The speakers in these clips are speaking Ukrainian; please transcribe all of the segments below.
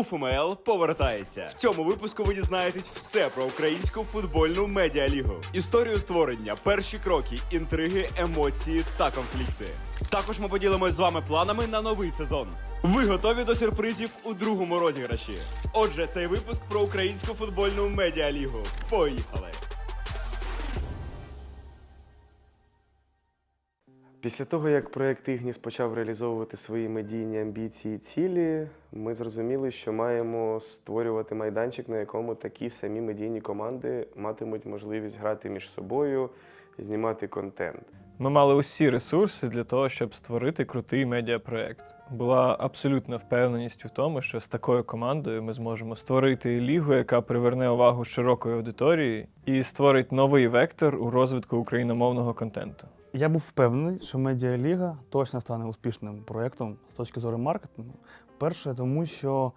УФМЛ повертається. В цьому випуску ви дізнаєтесь все про українську футбольну медіалігу, історію створення, перші кроки, інтриги, емоції та конфлікти. Також ми поділимось з вами планами на новий сезон. Ви готові до сюрпризів у другому розіграші? Отже, цей випуск про українську футбольну медіалігу. Поїхали! Після того, як проєкт Ігніс почав реалізовувати свої медійні амбіції і цілі, ми зрозуміли, що маємо створювати майданчик, на якому такі самі медійні команди матимуть можливість грати між собою, знімати контент. Ми мали усі ресурси для того, щоб створити крутий медіапроект. Була абсолютна впевненість у тому, що з такою командою ми зможемо створити лігу, яка приверне увагу широкої аудиторії і створить новий вектор у розвитку україномовного контенту. Я був впевнений, що медіаліга точно стане успішним проєктом з точки зору маркетингу. Перше, тому що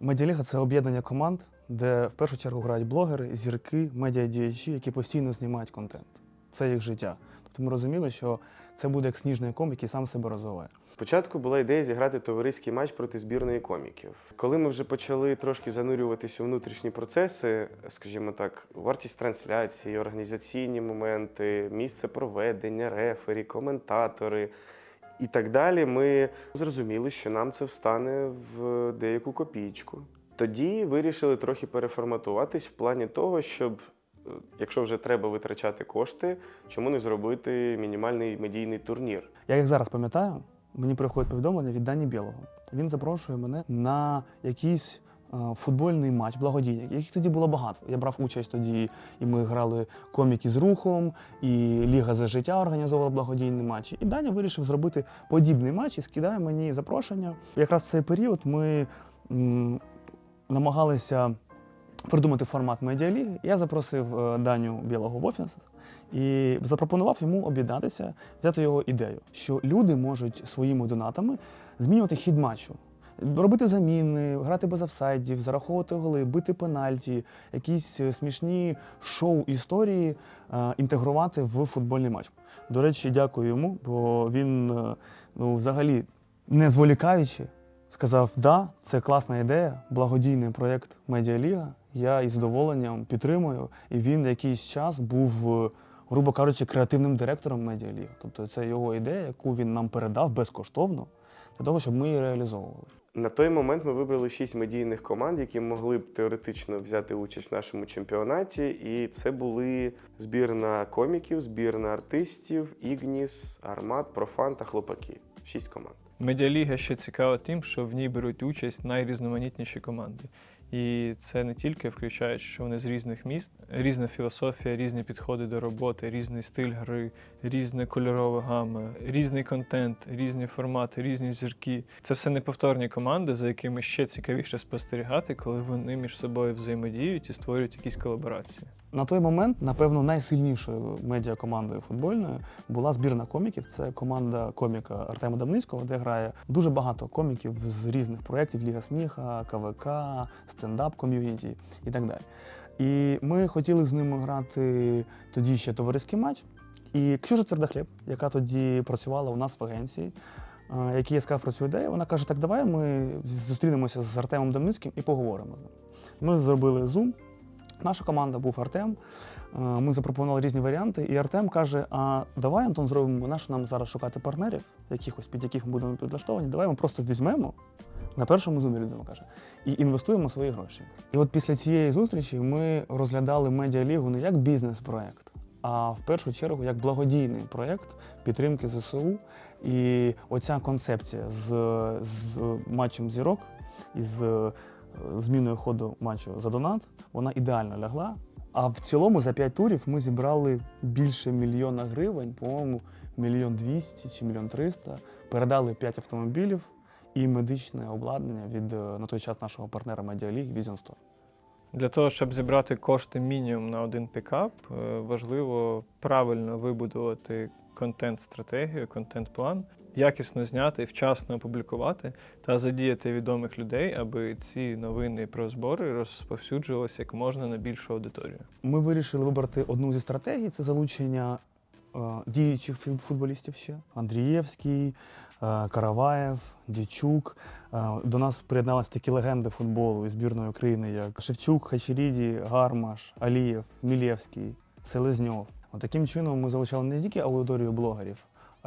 медіаліга це об'єднання команд, де в першу чергу грають блогери, зірки, медіадіячі, які постійно знімають контент. Це їх життя. Тобто ми розуміли, що це буде як сніжний ком, який сам себе розвиває. Спочатку була ідея зіграти товариський матч проти збірної коміків. Коли ми вже почали трошки занурюватися у внутрішні процеси, скажімо так, вартість трансляції, організаційні моменти, місце проведення, рефері, коментатори і так далі, ми зрозуміли, що нам це встане в деяку копійку. Тоді вирішили трохи переформатуватись в плані того, щоб, е, якщо вже треба витрачати кошти, чому не зробити мінімальний медійний турнір. Я як зараз пам'ятаю, мені приходить повідомлення від Дані Білого. Він запрошує мене на якийсь е, футбольний матч, благодійний, яких тоді було багато. Я брав участь тоді, і ми грали коміки з рухом, і Ліга за життя організовувала благодійні матчі. І Даня вирішив зробити подібний матч і скидає мені запрошення. Якраз в цей період ми намагалися придумати формат медіаліги. Я запросив е, Даню Білого в офіс і запропонував йому об'єднатися, взяти його ідею, що люди можуть своїми донатами змінювати хід матчу. Робити заміни, грати без офсайдів, зараховувати голи, бити пенальті, якісь е, смішні шоу історії е, інтегрувати в футбольний матч. До речі, дякую йому, бо він ну, взагалі не зволікаючи сказав: да, це класна ідея, благодійний проєкт Медіаліга. Я із задоволенням підтримую. І він якийсь час був, е, грубо кажучи, креативним директором Медіаліги. Тобто це його ідея, яку він нам передав безкоштовно для того, щоб ми її реалізовували. На той момент ми вибрали шість медійних команд, які могли б теоретично взяти участь в нашому чемпіонаті. І це були збірна коміків, збірна артистів, Ігніс, Армат, Профан та Хлопаки. Шість команд. Медіаліга ще цікава тим, що в ній беруть участь найрізноманітніші команди. І це не тільки включає, що вони з різних міст, різна філософія, різні підходи до роботи, різний стиль гри, різна кольорова гама, різний контент, різні формати, різні зірки. Це все неповторні команди, за якими ще цікавіше спостерігати, коли вони між собою взаємодіють і створюють якісь колаборації. На той момент, напевно, найсильнішою медіакомандою футбольною була збірна коміків. Це команда коміка Артема Дамницького, де грає дуже багато коміків з різних проєктів Ліга Сміха, КВК, стендап ком'юніті і так далі. І ми хотіли з ними грати тоді ще товариський матч. І Ксюша Цердахлєб, яка тоді працювала у нас в агенції, е, якій я сказав про цю ідею, вона каже: так давай ми зустрінемося з Артемом Дамницьким і поговоримо з ним. Ми зробили зум. Наша команда був Артем. Е, Ми запропонували різні варіанти, і Артем каже: А давай, Антон, зробимо наш нам зараз шукати партнерів, якихось під яких ми будемо підлаштовані. Давай ми просто візьмемо на першому зумі людину каже, і інвестуємо свої гроші. І от після цієї зустрічі ми розглядали медіалігу не як бізнес-проект, а в першу чергу як благодійний проєкт підтримки ЗСУ. І оця концепція з, з матчем зірок із зміною ходу матчу за донат, вона ідеально лягла. А в цілому за 5 турів ми зібрали більше мільйона гривень, по-моєму, мільйон двісті чи мільйон триста. Передали 5 автомобілів і медичне обладнання від е, на той час нашого партнера Медіаліг Vision Store. Для того, щоб зібрати кошти мінімум на один пікап, е, важливо правильно вибудувати контент-стратегію, контент-план, якісно зняти, вчасно опублікувати та задіяти відомих людей, аби ці новини про збори розповсюджувалися як можна на більшу аудиторію. Ми вирішили вибрати одну зі стратегій це залучення е, діючих футболістів ще. Андрієвський, е, Караваєв, Дячук. Е, До нас приєдналися такі легенди футболу і збірної України, як Шевчук, Хачеріді, Гармаш, Алієв, Мілєвський, Селезньов. Таким чином ми залучали не тільки аудиторію блогерів,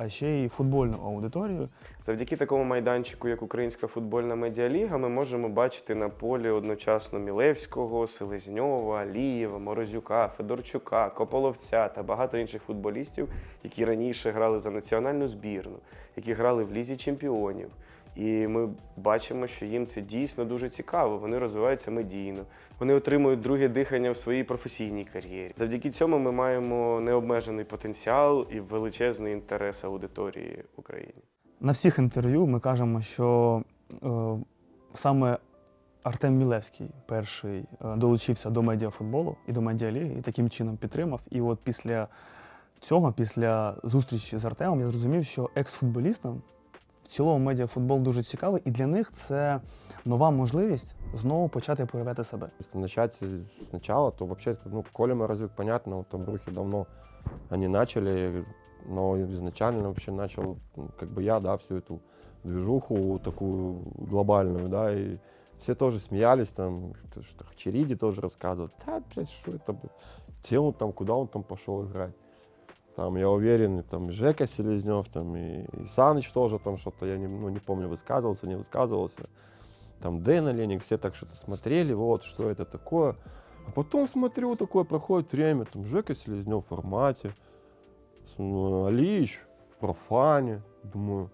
а ще й футбольну аудиторію. Завдяки такому майданчику, як Українська футбольна медіаліга, ми можемо бачити на полі одночасно Мілевського, Селезньова, Алієва, Морозюка, Федорчука, Кополовця та багато інших футболістів, які раніше грали за національну збірну, які грали в лізі чемпіонів. І ми бачимо, що їм це дійсно дуже цікаво. Вони розвиваються медійно, вони отримують друге дихання в своїй професійній кар'єрі. Завдяки цьому ми маємо необмежений потенціал і величезний інтерес аудиторії в Україні. На всіх інтерв'ю ми кажемо, що е, саме Артем Мілевський перший е, долучився до медіафутболу і до медіаліги, і таким чином підтримав. І от після цього, після зустрічі з Артемом, я зрозумів, що екс-футболістам цілому медіафутбол дуже цікавий, і для них це нова можливість знову почати проявляти себе. Если начать с- сначала, то вообще, ну, Коля Морозюк, понятно, вот там Брухи давно они начали, но изначально вообще начал, ну, как бы я, да, всю эту движуху такую глобальную, да, и все тоже смеялись, там, что, что Хачериди тоже рассказывал, да, блядь, что это, блядь, где он там, куда он там пошел играть. Там, я уверен, и там Жека Селезнев, там, и, и Саныч тоже там что-то, я не, ну, не помню, высказывался, не высказывался. Там Дэн Леник, все так что-то смотрели, вот, что это такое. А потом смотрю, такое проходит время, там Жека Селезнев в формате, ну, Алич в профане, думаю,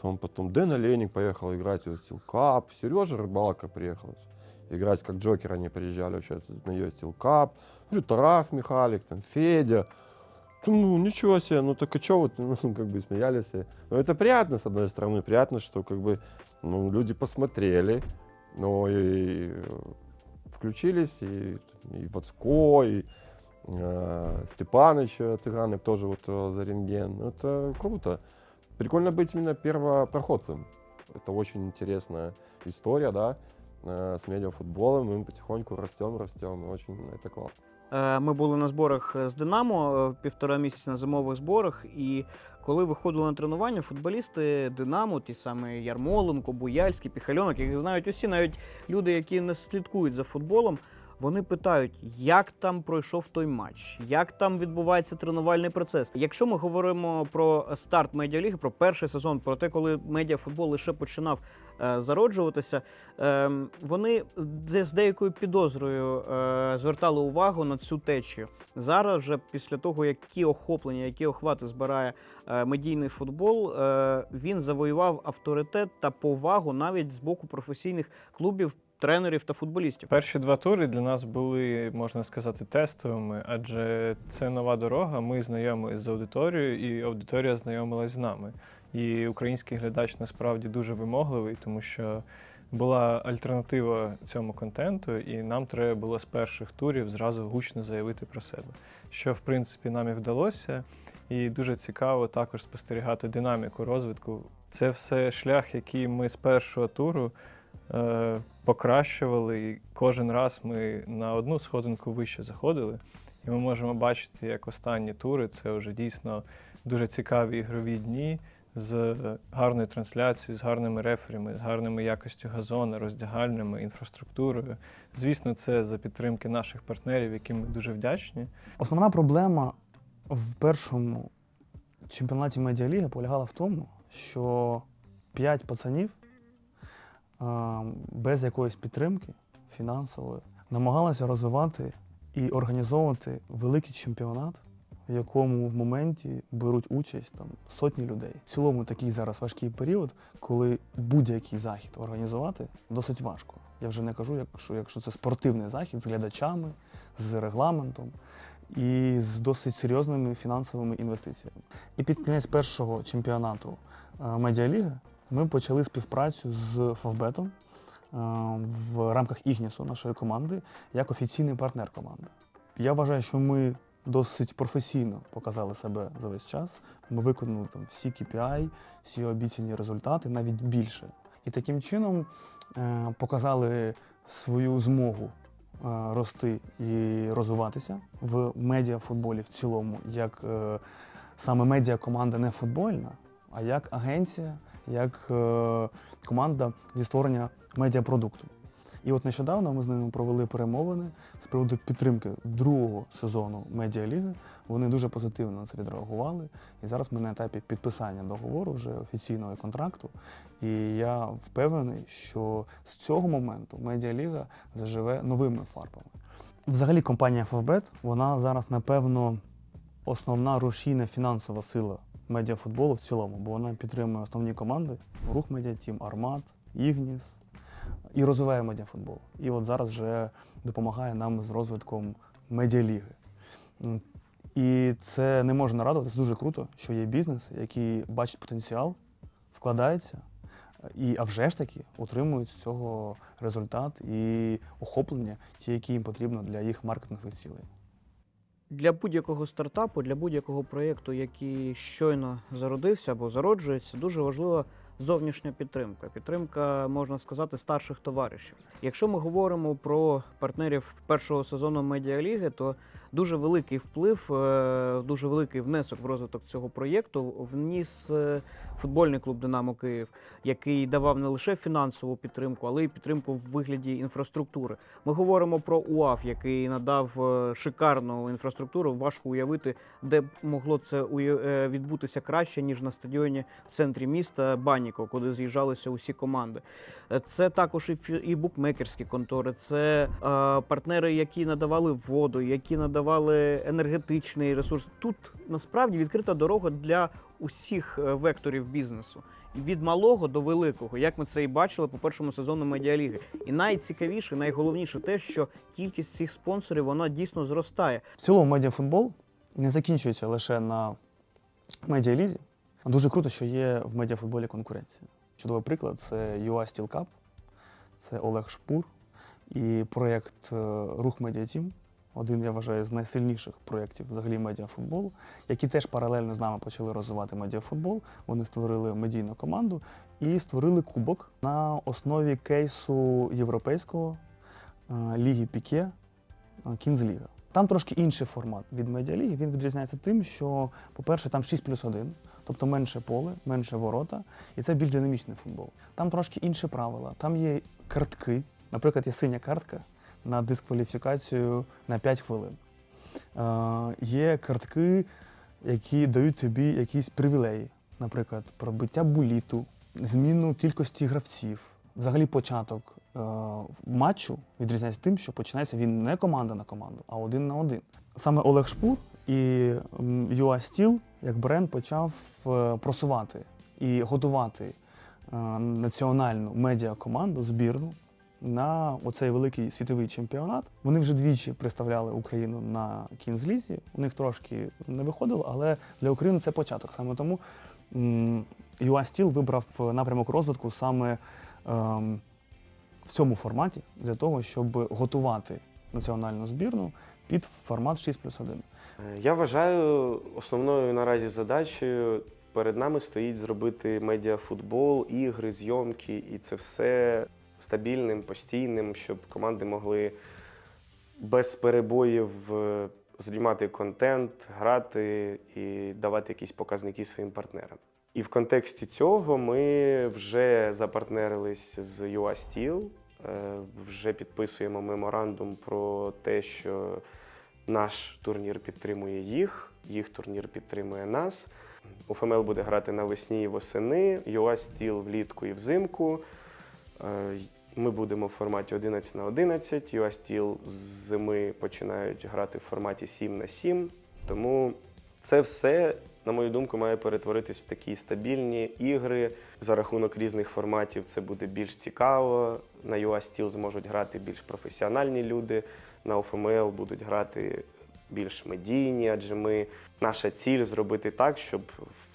там потом Дэн Леник поехал играть в Steel Cup, Сережа Рыбалка приехал играть, как Джокер они приезжали вообще на ее Steel Cup, Тарас Михалик, там Федя, ну, ничего себе, ну так и что вот, ну, как бы смеялись. и- Ну, это приятно, с одной стороны, приятно, что как бы, ну, люди посмотрели, но и э, включились, и, и Вацко, и э, Степаныч э, Цыгаnek тоже вот э, за рентген. Ну, Это круто. Прикольно быть именно первопроходцем. Это очень интересная история, да, э, с медиафутболом. Мы потихоньку растем, растем. Очень это классно. Е, Ми були на зборах е, з Динамо е, півтора місяці на зимових зборах. І коли виходили на тренування, футболісти Динамо, ті самі Ярмоленко, Буяльський, Піхальонок, яких знають усі, навіть люди, які не слідкують за футболом, вони питають, як там пройшов той матч, як там відбувається тренувальний процес. Якщо ми говоримо про старт медіаліги, про перший сезон, про те, коли медіафутбол лише починав е, зароджуватися, Ем, вони з деякою підозрою е, звертали увагу на цю течію. Зараз, вже після того, які охоплення, які охвати збирає е, медійний футбол, е, він завоював авторитет та повагу навіть з боку професійних клубів, тренерів та футболістів. Перші два тури для нас були, можна сказати, тестовими, адже це нова дорога. Ми знайомились з аудиторією, і аудиторія знайомилась з нами. І український глядач насправді дуже вимогливий, тому що була альтернатива цьому контенту, і нам треба було з перших турів зразу гучно заявити про себе, що в принципі нам і вдалося. І дуже цікаво також спостерігати динаміку розвитку. Це все шлях, який ми з першого туру е, покращували. І кожен раз ми на одну сходинку вище заходили. І ми можемо бачити, як останні тури це вже дійсно дуже цікаві ігрові дні з гарною трансляцією, з гарними реферами, з гарною якістю газону, роздягальними, інфраструктурою. Звісно, це за підтримки наших партнерів, яким ми дуже вдячні. Основна проблема в першому чемпіонаті медіаліги полягала в тому, що п'ять пацанів без якоїсь підтримки фінансової намагалися розвивати і організовувати великий чемпіонат, в якому в моменті беруть участь там сотні людей. В цілому такий зараз важкий період, коли будь-який захід організувати досить важко. Я вже не кажу, якщо, якщо це спортивний захід з глядачами, з регламентом і з досить серйозними фінансовими інвестиціями. І під кінець першого чемпіонату е, медіаліги ми почали співпрацю з Фавбетом е, в рамках Ігнісу нашої команди як офіційний партнер команди. Я вважаю, що ми досить професійно показали себе за весь час. Ми виконали там всі KPI, всі обіцяні результати, навіть більше. І таким чином е, показали свою змогу е, рости і розвиватися в медіафутболі в цілому, як саме медіакоманда не футбольна, а як агенція, як е, команда зі створення медіапродукту. І от нещодавно ми з ними провели перемовини з приводу підтримки другого сезону медіаліги. Вони дуже позитивно на це відреагували. І зараз ми на етапі підписання договору вже офіційного контракту. І я впевнений, що з цього моменту медіаліга заживе новими фарбами. Взагалі, компанія FFBet, вона зараз, напевно, основна рушійна фінансова сила медіафутболу в цілому, бо вона підтримує основні команди: Рух Медіатім, Армат, Ігніс і розвиває медіафутбол. І от зараз вже допомагає нам з розвитком медіаліги. І це не може нарадувати, це дуже круто, що є бізнес, який бачить потенціал, вкладається, і, а вже ж таки отримують з цього результат і охоплення, ті, які їм потрібно для їх маркетингових цілей. Для будь-якого стартапу, для будь-якого проєкту, який щойно зародився або зароджується, дуже важлива зовнішня підтримка. Підтримка, можна сказати, старших товаришів. Якщо ми говоримо про партнерів першого сезону медіаліги, то дуже великий вплив, е, дуже великий внесок в розвиток цього проєкту вніс е, футбольний клуб Динамо Київ, який давав не лише фінансову підтримку, але й підтримку в вигляді інфраструктури. Ми говоримо про УАФ, який надав е, шикарну інфраструктуру. Важко уявити, де б могло це відбутися краще ніж на стадіоні в центрі міста Баніко, куди з'їжджалися усі команди. Це також і, букмекерські контори, це партнери, які надавали воду, які надавали енергетичний ресурс. Тут насправді відкрита дорога для усіх е, векторів бізнесу. Від малого до великого, як ми це і бачили по першому сезону медіаліги. І найцікавіше, найголовніше те, що кількість цих спонсорів вона дійсно зростає. В цілому медіафутбол не закінчується лише на медіалізі. Дуже круто, що є в медіафутболі конкуренція. Чудовий приклад це UA Steel Cup, це Олег Шпур і проєкт е, Рух Медіатім. Один, я вважаю, з найсильніших проєктів взагалі медіафутболу, які теж паралельно з нами почали розвивати медіафутбол. Вони створили медійну команду і створили кубок на основі кейсу європейського е, ліги Піке е, Кінзліга. Там трошки інший формат від медіаліги. Він відрізняється тим, що, по-перше, там 6 плюс 1, тобто менше поле, менше ворота, і це більш динамічний футбол. Там трошки інші правила. Там є картки. Наприклад, є синя картка на дискваліфікацію на 5 хвилин. Е, є картки, які дають тобі якісь привілеї, наприклад, пробиття буліту, зміну кількості гравців. Взагалі початок е, матчу відрізняється тим, що починається він не команда на команду, а один на один. Саме Олег Шпур і UA Steel як бренд почав е, просувати і готувати е, національну медіакоманду, збірну на оцей великий світовий чемпіонат. Вони вже двічі представляли Україну на кінзлізі. У них трошки не виходило, але для України це початок. Саме тому Steel вибрав напрямок розвитку саме ем, в цьому форматі для того, щоб готувати національну збірну під формат 6 плюс 1. Е, Я вважаю, основною наразі задачею перед нами стоїть зробити медіафутбол, ігри, зйомки, і це все стабільним, постійним, щоб команди могли без перебоїв е, знімати контент, грати і давати якісь показники своїм партнерам. І в контексті цього ми вже запартнерились з UA Steel, е, вже підписуємо меморандум про те, що наш турнір підтримує їх, їх турнір підтримує нас. УФМЛ буде грати навесні і восени, UA Steel влітку і взимку. Е, Ми будемо в форматі 11 на 11. UA Steel з зими починають грати в форматі 7 на 7. Тому це все, на мою думку, має перетворитись в такі стабільні ігри. За рахунок різних форматів це буде більш цікаво. На UA Steel зможуть грати більш професіональні люди, на ОФМЛ будуть грати більш медійні, адже ми наша ціль зробити так, щоб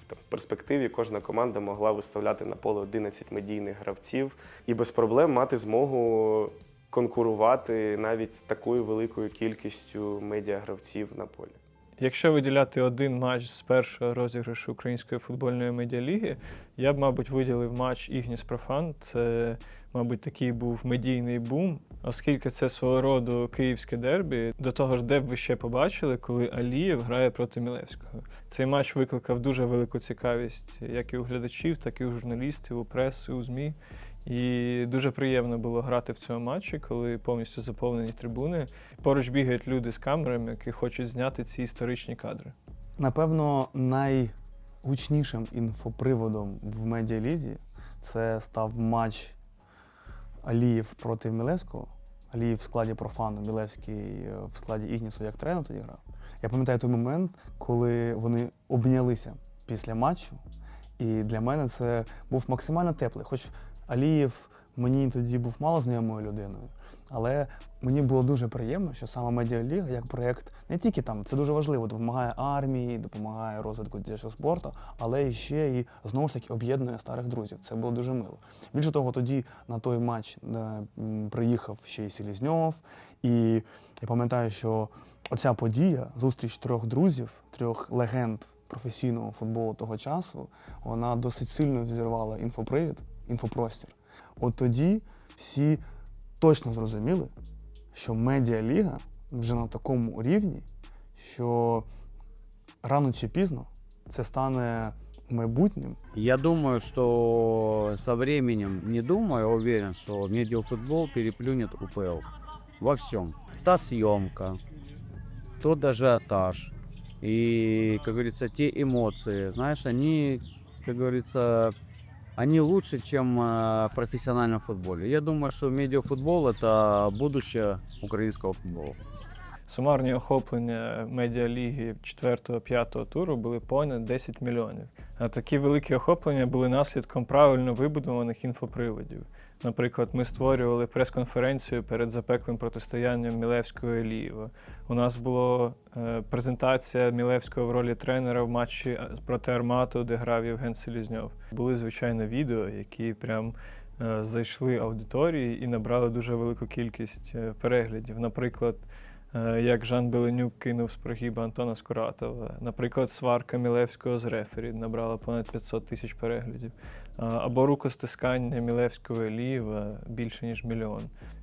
там, в перспективі кожна команда могла виставляти на поле 11 медійних гравців і без проблем мати змогу конкурувати навіть з такою великою кількістю медіагравців на полі. Якщо виділяти один матч з першого розіграшу Української футбольної медіаліги, я б, мабуть, виділив матч Ігніс Профан. Це, мабуть, такий був медійний бум, оскільки це свого роду київське дербі. До того ж, де б ви ще побачили, коли Алієв грає проти Мілевського. Цей матч викликав дуже велику цікавість як і у глядачів, так і у журналістів, у преси, у ЗМІ. І дуже приємно було грати в цьому матчі, коли повністю заповнені трибуни. Поруч бігають люди з камерами, які хочуть зняти ці історичні кадри. Напевно, найгучнішим інфоприводом в медіалізі це став матч Аліїв проти Мілевського. Аліїв в складі профану, Мілевський е, в складі Ігнісу як тренер тоді грав. Я пам'ятаю той момент, коли вони обнялися після матчу. І для мене це був максимально теплий. Хоч Алієв мені тоді був мало знайомою людиною, але мені було дуже приємно, що саме Медіаліга як проєкт не тільки там, це дуже важливо, допомагає армії, допомагає розвитку дитячого спорту, але ще і знову ж таки об'єднує старих друзів. Це було дуже мило. Більше того, тоді на той матч е, приїхав ще й Селізньов, і я пам'ятаю, що оця подія, зустріч трьох друзів, трьох легенд професійного футболу того часу, вона досить сильно зірвала інфопривід, інфопростір. От тоді всі точно зрозуміли, що медіаліга вже на такому рівні, що рано чи пізно це стане майбутнім Я думаю, что со временем, не думаю, а уверен, что медиафутбол переплюнет УПЛ во всем. Та съемка, тот ажиотаж и, как говорится, те эмоции, знаешь, они, как говорится, они лучше, чем э, в профессиональном футболе. Я думаю, что медиафутбол это будущее украинского футбола. Сумарні охоплення медіаліги 4-5 туру були понад 10 мільйонів. А такі великі охоплення були наслідком правильно вибудованих інфоприводів. Наприклад, ми створювали прес-конференцію перед запеклим протистоянням Мілевського і Елієва. У нас була е, презентація Мілевського в ролі тренера в матчі е, проти Армату, де грав Євген Селізньов. Були звичайно відео, які прям е, зайшли аудиторії і набрали дуже велику кількість переглядів. Наприклад, як Жан Беленюк кинув з прогіба Антона Скуратова. Наприклад, сварка Мілевського з рефері набрала понад 500 тисяч переглядів. Або рукостискання Мілевського і більше ніж мільйон.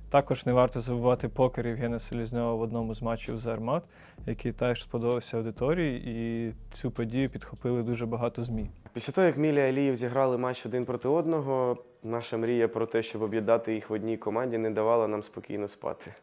Також не варто забувати покер Євгена Селізньова в одному з матчів за Армат, який теж сподобався аудиторії, і цю подію підхопили дуже багато ЗМІ. Після того, як Мілі і Аліїв зіграли матч один проти одного, наша мрія про те, щоб об'єднати їх в одній команді, не давала нам спокійно спати.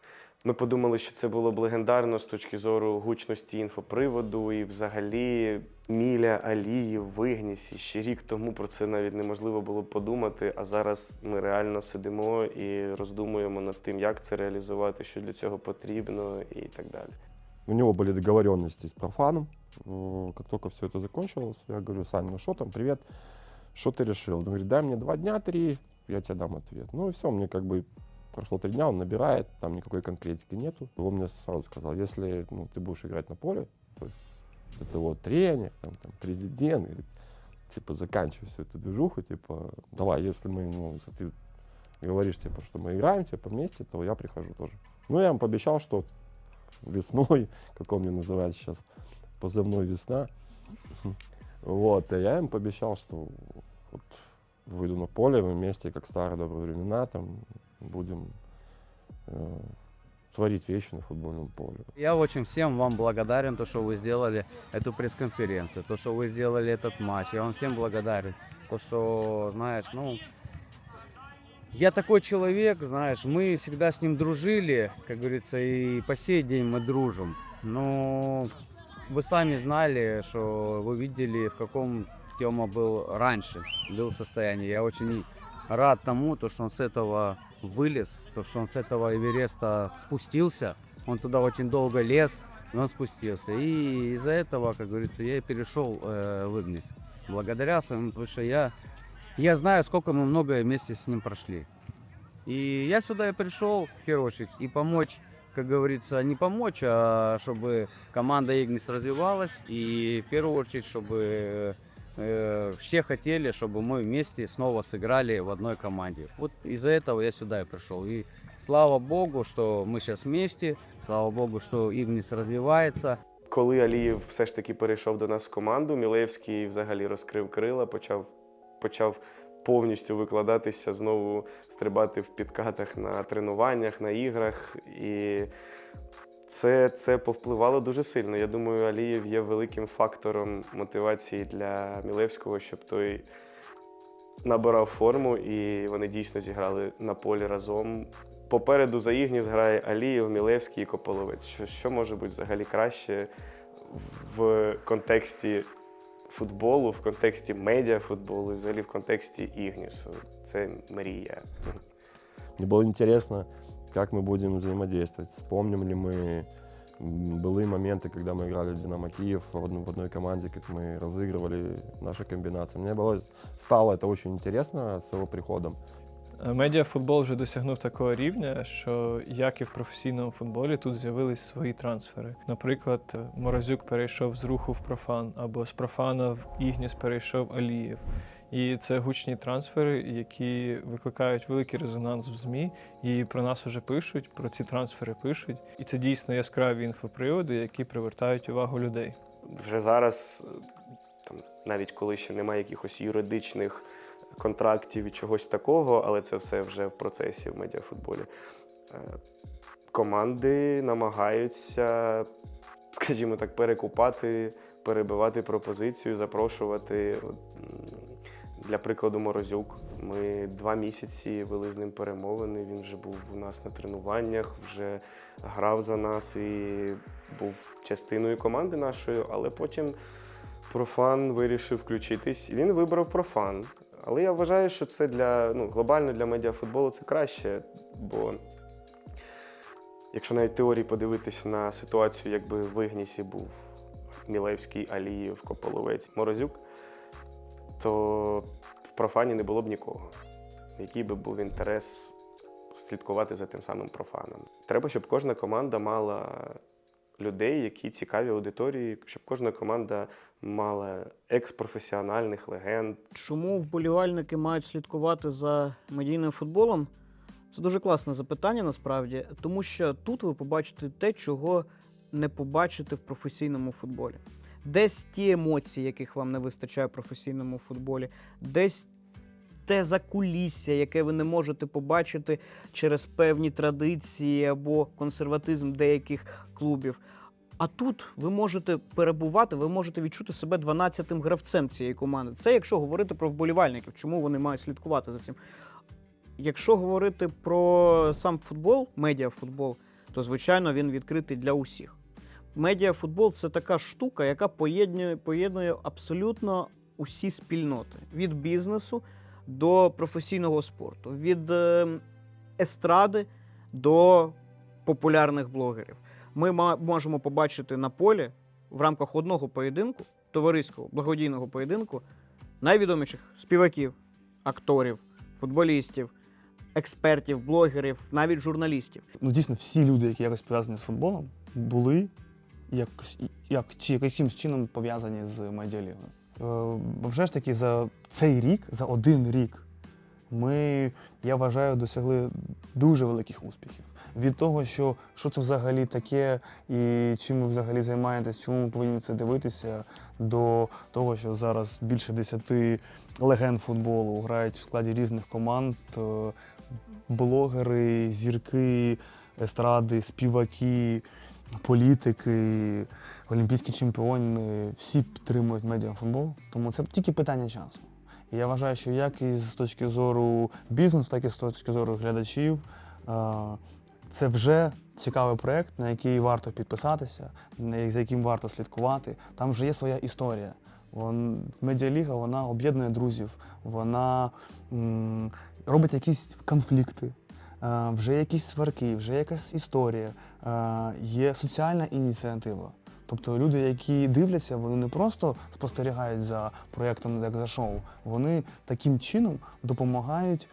Ми подумали, що це було б легендарно з точки зору гучності інфоприводу, і взагалі Міля Аліїв в Ігнісі. Ще рік тому про це навіть неможливо було б подумати. А зараз ми реально сидимо і роздумуємо над тим, як це реалізувати, що для цього потрібно, і так далі. У него были договоренности с профаном. Э, Как только все это закончилось, я говорю, Сань, ну что там, привет, что ты решил? Он говорит, дай мне два дня, три, я тебе дам ответ. Ну и все, мне как бы прошло три дня, он набирает, там никакой конкретики нету. Он мне сразу сказал, если ну, ты будешь играть на поле, то это вот тренер, там, там, президент, или, типа заканчивай всю эту движуху, типа давай, если мы, ну, ты говоришь, типа, что мы играем, типа, вместе, то я прихожу тоже. Ну, я ему пообещал, что весной, как он мне называет сейчас, позывной весна. Вот, и я им пообещал, что вот выйду на поле, мы вместе, как старые добрые времена, там будем э, творить вещи на футбольном поле. Я очень всем вам благодарен, то, что вы сделали эту пресс-конференцию, то, что вы сделали этот матч. Я вам всем благодарен. То, что, знаешь, ну, я такой человек, знаешь, мы всегда с ним дружили, как говорится, и по сей день мы дружим. Но вы сами знали, что вы видели, в каком Тёма был раньше, был состоянии. Я очень рад тому, то, что он с этого вылез, то, что он с этого Эвереста спустился. Он туда очень долго лез, но он спустился. И из-за этого, как говорится, я и перешел э, в Игнис. Благодаря своему, потому что я, я знаю, сколько мы многое вместе с ним прошли. И я сюда и пришел, в первую очередь, и помочь, как говорится, не помочь, а чтобы команда Игнис развивалась. И в первую очередь, чтобы э, все хотели, чтобы мы вместе снова сыграли в одной команде. Вот из-за этого я сюда и пришел. И слава богу, что мы сейчас вместе, слава богу, что Игнис развивается. коли Алієв все ж таки перейшов до нас в команду, Мілевський взагалі розкрив крила, почав, почав повністю викладатися, знову стрибати в підкатах на тренуваннях, на іграх. І це, це повпливало дуже сильно. Я думаю, Алієв є великим фактором мотивації для Мілевського, щоб той набирав форму, і вони дійсно зіграли на полі разом. Попереду за Ігніс грає Алієв, Мілевський і Кополовець. Що, що може бути взагалі краще в контексті футболу, в контексті медіафутболу і взагалі в контексті Ігнісу? Це мрія. Мне было интересно, как мы будем взаимодействовать. Вспомним ли мы м, былые моменты, когда мы играли в «Динамо Киев» в одной, в одной команде, как мы разыгрывали наши комбинации. Мне было, стало это очень интересно с его приходом. Е, Медіафутбол вже досягнув такого рівня, що як і в професійному футболі тут з'явились свої трансфери. Наприклад, е, Морозюк перейшов з руху в профан, або з профана в Ігніс перейшов Алієв. І це гучні трансфери, які викликають великий резонанс в ЗМІ. І про нас уже пишуть, про ці трансфери пишуть. І це дійсно яскраві інфоприводи, які привертають увагу людей. вже зараз, там, навіть коли ще немає якихось юридичних контрактів і чогось такого, але це все вже в процесі в медіафутболі. е, Команди намагаються, скажімо так, перекупати, перебивати пропозицію, запрошувати. Для прикладу, Морозюк. Ми два місяці вели з ним перемовини. Він вже був у нас на тренуваннях, вже грав за нас і був частиною команди нашої, але потім профан вирішив включитись. Він вибрав профан. Але я вважаю, що це для ну, глобально для медіафутболу це краще, бо якщо навіть теорії подивитись на ситуацію, якби в Ігнісі був Мілевський, Алієв, Кополовець, Морозюк, то в профані не було б нікого. Який би був інтерес слідкувати за тим самим профаном. Треба, щоб кожна команда мала людей, які цікаві аудиторії, щоб кожна команда мала екс-професіональних легенд. Чому вболівальники мають слідкувати за медійним футболом? Це дуже класне запитання насправді, тому що тут ви побачите те, чого не побачите в професійному футболі. Десь ті емоції, яких вам не вистачає в професійному футболі, десь те закулісся, яке ви не можете побачити через певні традиції або консерватизм деяких клубів. А тут ви можете перебувати, ви можете відчути себе 12-тим гравцем цієї команди. Це якщо говорити про вболівальників, чому вони мають слідкувати за цим. Якщо говорити про сам футбол, медіафутбол, то звичайно він відкритий для усіх. Медіафутбол це така штука, яка поєднує, поєднує абсолютно усі спільноти від бізнесу до професійного спорту, від е, естради до популярних блогерів. Ми можемо побачити на полі в рамках одного поєдинку, товариського благодійного поєдинку, найвідоміших співаків, акторів, футболістів, експертів, блогерів, навіть журналістів. Ну, дійсно, всі люди, які якось пов'язані з футболом, були якось, як, чи якимось чином пов'язані з медіалігою. Е, бо вже ж таки за цей рік, за один рік, ми, я вважаю, досягли дуже великих успіхів. Від того, що, що це взагалі таке, і чим ви взагалі займаєтесь, чому ми повинні це дивитися, до того, що зараз більше десяти легенд футболу грають в складі різних команд. е, Блогери, зірки, естради, співаки, політики, олімпійські чемпіони, всі підтримують медіафутбол, тому це тільки питання часу. І я вважаю, що як і з точки зору бізнесу, так і з точки зору глядачів, е, це вже цікавий проєкт, на який варто підписатися, за яким варто слідкувати. Там вже є своя історія. Вон, медіаліга вона об'єднує друзів, вона м, робить якісь конфлікти. Е, вже якісь сварки, вже якась історія, е, є соціальна ініціатива. Тобто люди, які дивляться, вони не просто спостерігають за проєктом як за шоу, вони таким чином допомагають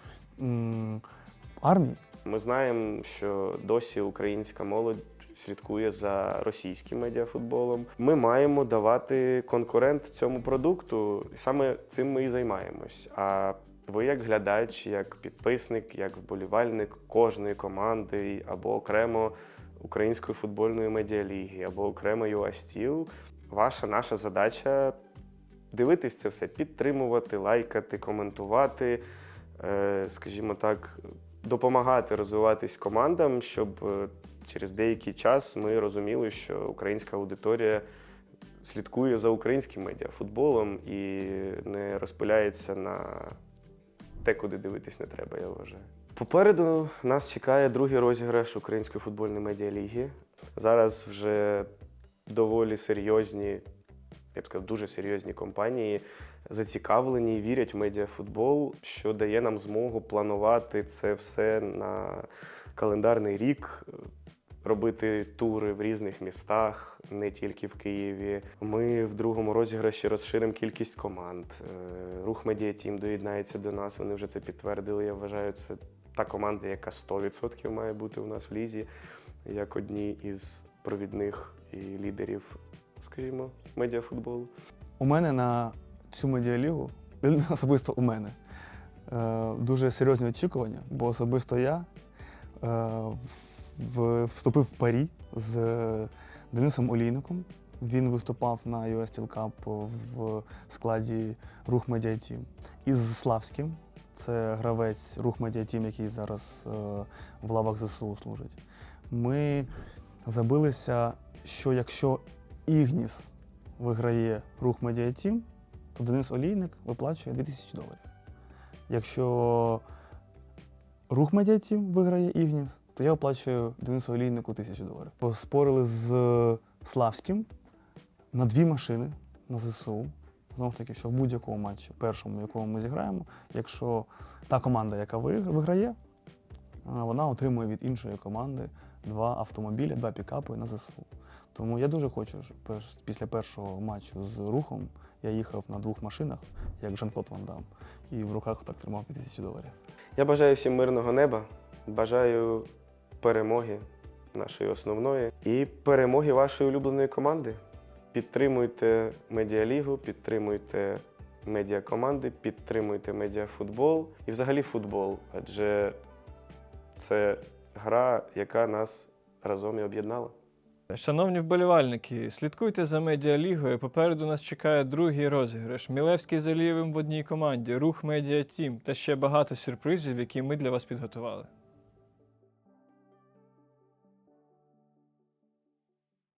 армії. Ми знаємо, що досі українська молодь слідкує за російським медіафутболом. Ми маємо давати конкурент цьому продукту, і саме цим ми і займаємось. А ви, як глядач, як підписник, як вболівальник кожної команди або окремо Української футбольної медіаліги або окремо ЮАСТІЛ, ваша наша задача дивитись це все, підтримувати, лайкати, коментувати, е, скажімо так, допомагати розвиватись командам, щоб е, через деякий час ми розуміли, що українська аудиторія слідкує за українським медіафутболом і не розпиляється на те, куди дивитись не треба, я вважаю. Попереду нас чекає другий розіграш Української футбольної медіаліги. Зараз вже доволі серйозні, я б сказав, дуже серйозні компанії зацікавлені і вірять в медіафутбол, що дає нам змогу планувати це все на календарний рік, робити тури в різних містах, не тільки в Києві. Ми в другому розіграші розширимо кількість команд. Е, Рух Медіатім доєднається до нас. Вони вже це підтвердили. Я вважаю, це та команда, яка 100% має бути у нас в лізі, як одні із провідних і лідерів, скажімо, медіафутболу. У мене на цю медіалігу, особисто у мене, е, дуже серйозні очікування, бо особисто я е, в- вступив в парі з Денисом Олійником. Він виступав на US Steel Cup в складі Рух Media Team. І з Славським, це гравець Рух Media Team, який зараз е, в лавах ЗСУ служить. Ми забилися, що якщо Ігніс виграє рух Медіатім, то Денис Олійник виплачує 2000 доларів. Якщо рух Медіатім виграє Ігніс, то я оплачую Денису Олійнику 1000 доларів. Поспорили з Славським на дві машини на ЗСУ. Знову ж таки, що в будь-якому матчі, першому, в якому ми зіграємо, якщо та команда, яка вигра- виграє, вона отримує від іншої команди два автомобілі, два пікапи на ЗСУ. Тому я дуже хочу, щоб після першого матчу з рухом я їхав на двох машинах, як Жан-Клод Ван Дам, і в руках так тримав 2000 доларів. Я бажаю всім мирного неба, бажаю перемоги нашої основної і перемоги вашої улюбленої команди. Підтримуйте медіалігу, підтримуйте медіакоманди, підтримуйте медіафутбол і взагалі футбол, адже це гра, яка нас разом і об'єднала. Шановні вболівальники, слідкуйте за медіалігою. Попереду нас чекає другий розіграш. Мілевський з Алієвим в одній команді, рух Медіа Тім та ще багато сюрпризів, які ми для вас підготували.